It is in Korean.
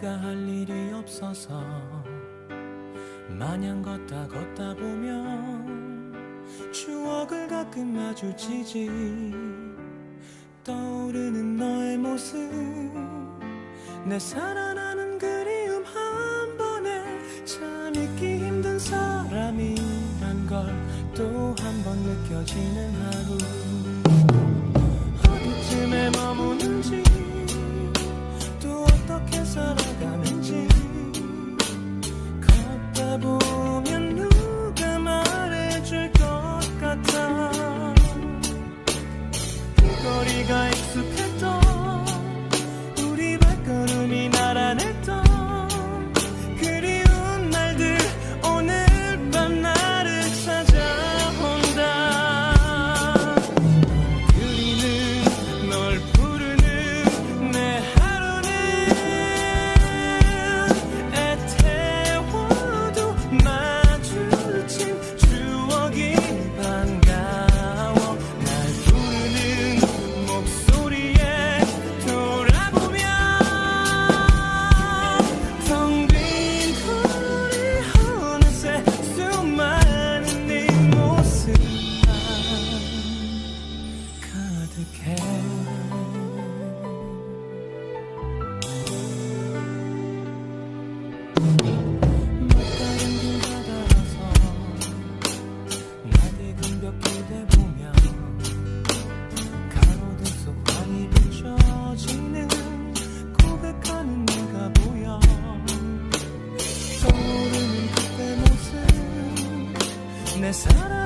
내가 할 일이 없어서 마냥 걷다 걷다 보면 추억을 가끔 마주치지. 떠오르는 너의 모습 내 살아나는 그리움 한 번에 참 잊기 힘든 사람이란 걸 또 한 번 느껴지는 하루. गाय सुख तो darkness.